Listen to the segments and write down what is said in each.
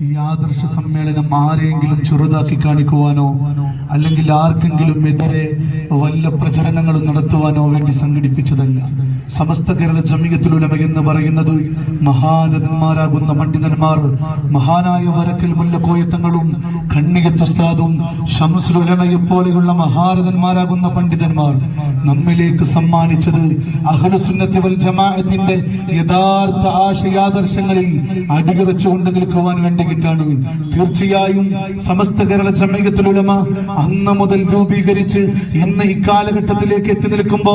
ഈ ആദർശ സമ്മേളനം ആരെങ്കിലും ചെറുതാക്കി കാണിക്കുവാനോ അല്ലെങ്കിൽ ആർക്കെങ്കിലും എതിരെ വല്ല പ്രചരണങ്ങളും നടത്തുവാനോ വേണ്ടി സംഘടിപ്പിച്ചതല്ല. സമസ്ത കേരള ജമിയത്തിലുലമ എന്ന് പറയുന്നത് മഹാനന്മാരാകുന്ന പണ്ഡിതന്മാർ മഹാനായ വരക്കൽ മുല്ലക്കോയത്തങ്ങളും കണ്ണികത്തസ്താദും ഷംസുലമയെ പോലെയുള്ള മഹാരഥന്മാരാകുന്ന പണ്ഡിതന്മാർ നമ്മിലേക്ക് സമ്മാനിച്ചത് അഹ്ലുസുന്നത്തി വൽ ജമാഅത്തിന്റെ യഥാർത്ഥ ആശയാദർശങ്ങളിൽ അടികുറച്ചുകൊണ്ട് നിൽക്കുവാൻ വേണ്ടിയിട്ടാണ് തീർച്ചയായും സമസ്ത കേരള ജമയത്തുലമ അന്ന് മുതൽ രൂപീകരിച്ച് ഇന്ന് ഈ കാലഘട്ടത്തിലേക്ക് എത്തി നിൽക്കുമ്പോ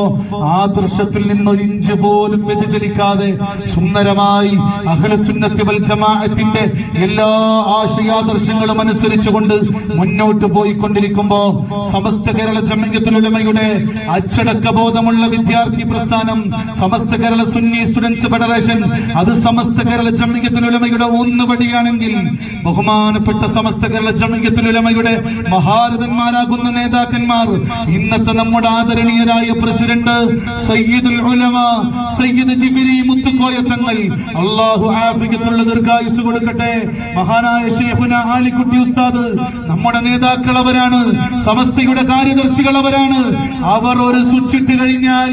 ആദർശത്തിൽ നിന്നൊരു ഇഞ്ച് പോലും വ്യതിചലിക്കാതെ സുന്ദരമായി അഹ്ലുസുന്നത്തി വൽ ജമാഅത്തിന്റെ എല്ലാ ആശയാദർശങ്ങളും അനുസരിച്ചുകൊണ്ട് മുന്നോട്ട് പോയിക്കൊണ്ടിരിക്കുമ്പോ സമസ്ത കേരള ജമയത്തുലമയുടെ അച്ചടക്ക ബോധമുള്ള വിദ്യാർത്ഥി പ്രസ്ഥാനം സമസ്ത കേരള സുന്നി സ്റ്റുഡൻസ് ഫെഡറേഷൻ അത് സമസ്ത കേരള ജമയത്തുലമയുടെ ഊന്നുപടിയാണെങ്കിൽ ബഹുമാനപ്പെട്ട സമസ്ത കേരള ജമീയത്തുലമയുടെ മഹാരഥന്മാരാകുന്ന നേതാക്കന്മാർ. ഇന്നത്തെ നമ്മുടെ ആദരണീയരായ പ്രസിഡന്റ് സയ്യിദുൽ ഉലമ സയ്യിദ് ജിഫിരി മുത്തുക്കോയ തങ്ങൾ. അള്ളാഹു ആഫിക്കത്തുള്ള ദീർഘായുസ് കൊടുക്കട്ടെ. മഹാനായ ഷേഖുന ആലിക്കുട്ടി ഉസ്താദ് നമ്മുടെ നേതാക്കൾ അവരാണ് സമസ്തയുടെ കാര്യദർശികൾ അവരാണ്. അവർ ഒരു സ്വിച്ചിട്ട് കഴിഞ്ഞാൽ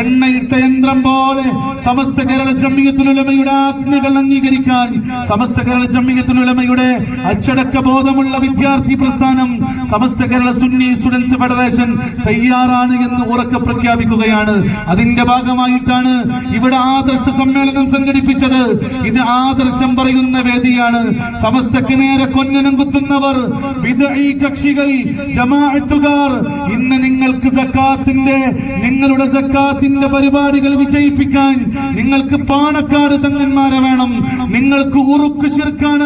എണ്ണയിട്ട യന്ത്രം പോലെ സമസ്ത കേരള ജമ്മിയത്തുലമയുടെ ആജ്ഞകൾ അംഗീകരിക്കാൻ സമസ്ത കേരള ജമ്മിയത്തുലമയുടെ അച്ചടക്ക ബോധമുള്ള വിദ്യാർത്ഥി പ്രസ്ഥാനം സമസ്ത കേരള സുന്നി സ്റ്റുഡൻസ് ഫെഡറേഷൻ തയ്യാറാണ് എന്ന് ഉറക്കെ പ്രഖ്യാപിക്കുകയാണ്. അതിന്റെ ഭാഗമായിട്ടാണ് ഇവിടെ ആദർശ സമ്മേളനം സംഘടിപ്പിച്ചത്. ഇത് ആദർശം പറയുന്ന വേദിയാണ്. സമസ്തക്ക് നേരെ കൊന്നനം കുത്തുന്നവർ കക്ഷികൾ ജമാഅത്തുകാർ ഇന്ന് നിങ്ങൾക്ക് സക്കാത്തിന്റെ നിങ്ങളുടെ സക്കാത്തിന്റെ പരിപാടികൾ വിജയിപ്പിക്കാൻ നിങ്ങൾക്ക് പാണക്കാട് തങ്ങന്മാരെ വേണം. നിങ്ങൾക്ക് ഉറുക്ക്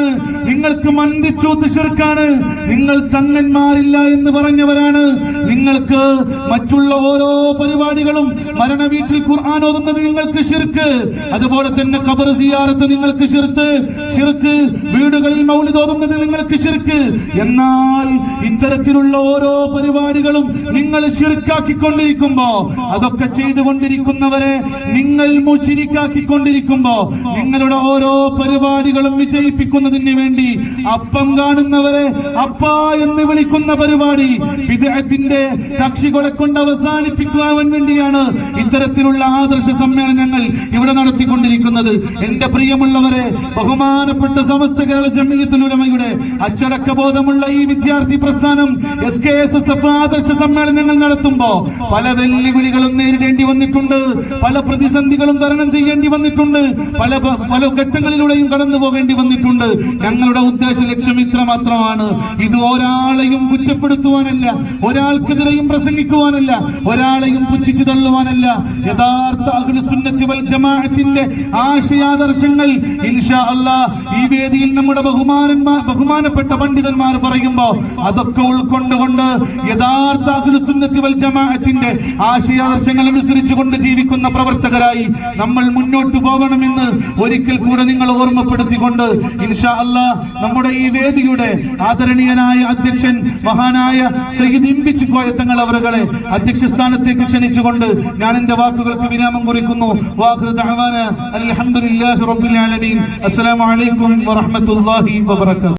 ശിർക്കാണ് നിങ്ങൾക്ക് മന്ദിച്ചൂത്ത് ശിർക്കാണ് നിങ്ങൾ തങ്ങന്മാരില്ല എന്ന് പറഞ്ഞവരാണ്. നിങ്ങൾക്ക് മറ്റുള്ള ഓരോ പരിപാടികളും മരണ വീട്ടിൽ ഖുർആൻ ഓതുന്നത് നിങ്ങൾക്ക് ശിർക്ക്. അതുപോലെ തന്നെ ഖബർ സിയാറത്ത് നിങ്ങൾക്ക് ശിർക്ക്. ശിർക്ക് വീടുകളിൽ മൗലിദ് ഓതുന്നത് നിങ്ങൾക്ക് ശിർക്ക്. എന്നാൽ ഇത്തരത്തിലുള്ള ഓരോ പരിപാടികളും നിങ്ങൾ ശിർക്കാക്കിക്കൊണ്ടിരിക്കുമ്പോ അതൊക്കെ ചെയ്തുകൊണ്ടിരിക്കുന്നവരെ നിങ്ങൾ മുശിരിക്കാക്കിക്കൊണ്ടിരിക്കുമ്പോ നിങ്ങളുടെ ഓരോ പരിപാടികളും വിജയിപ്പിക്കുന്നതിന് വേണ്ടി അപ്പം കാണുന്നവരെ അപ്പ എന്ന് വിളിക്കുന്ന പരിപാടി വിദേഹത്തിന്റെ കക്ഷികളെ കൊണ്ട് അവസാനിപ്പിക്കുവാൻ വേണ്ടിയാണ് ഇത്തരത്തിലുള്ള ആദർശ സമ്മേളനങ്ങൾ ഇവിടെ നടത്തിക്കൊണ്ടിരിക്കുന്നത്. എന്റെ പ്രിയമുള്ളവരെ ബഹുമാനപ്പെട്ട സമസ്ത കേരള ജമീയത്തുലമയുടെ അച്ചടക്ക ബോധമുള്ള ഈ വിദ്യാർത്ഥി പ്രസ്ഥാനം S K S S F ആദർശ സമ്മേളനങ്ങൾ നടത്തുമ്പോ പല വെല്ലുവിളികളും നേരിടേണ്ടി വന്നിട്ടുണ്ട് പല പ്രതിസന്ധികളും തരണം ചെയ്യേണ്ടി വന്നിട്ടുണ്ട് പല പല ഘട്ടങ്ങളിലൂടെയും കടന്നു പോകേണ്ടി വന്നിട്ടുണ്ട്. ഞങ്ങളുടെ ഉദ്ദേശ ലക്ഷ്യം ഇത്ര മാത്രമാണ് ഇത് ഒരാളെയും കുറ്റപ്പെടുത്തുവാനല്ല ഒരാൾക്കെതിരെയും പ്രസംഗിക്കുവാനല്ല ഒരാളെയും പുച്ഛിച്ചു തള്ളുവാനല്ല. യഥാർത്ഥ ജമാഅത്തിന്റെ ആശയാദർശങ്ങൾ ഇൻഷാ ഈ വേദിയിൽ നമ്മുടെ ബഹുമാനന്മാർ ബഹുമാനപ്പെട്ട പണ്ഡിതന്മാർ പറയുമ്പോ അതൊക്കെ ഉൾക്കൊണ്ടുകൊണ്ട് യഥാർത്ഥ വൽ ജമാഅത്തിന്റെ ആശയാദർശങ്ങൾ അനുസരിച്ചുകൊണ്ട് ജീവിക്കുന്ന പ്രവർത്തകരായി നമ്മൾ മുന്നോട്ട് പോകണമെന്ന് ഒരിക്കൽ കൂടെ നിങ്ങൾ ഓർമ്മപ്പെടുത്തിക്കൊണ്ട് ഇൻഷാ നമ്മുടെ ഈ വേദിയുടെ ആദരണീയനായ അധ്യക്ഷൻ മഹാനായ സയ്യിദ് ഇമ്പിച്ച് കോയത്തങ്ങൾ അവരുകളെ അധ്യക്ഷ സ്ഥാനത്തേക്ക് ക്ഷണിച്ചുകൊണ്ട് ഞാൻ എന്റെ വാക്കുകൾക്ക് വിരാമം കുറിക്കുന്നു. അസ്സലാമു അലൈക്കും വറഹ്മത്തുള്ളാഹി വബറകാതുഹു.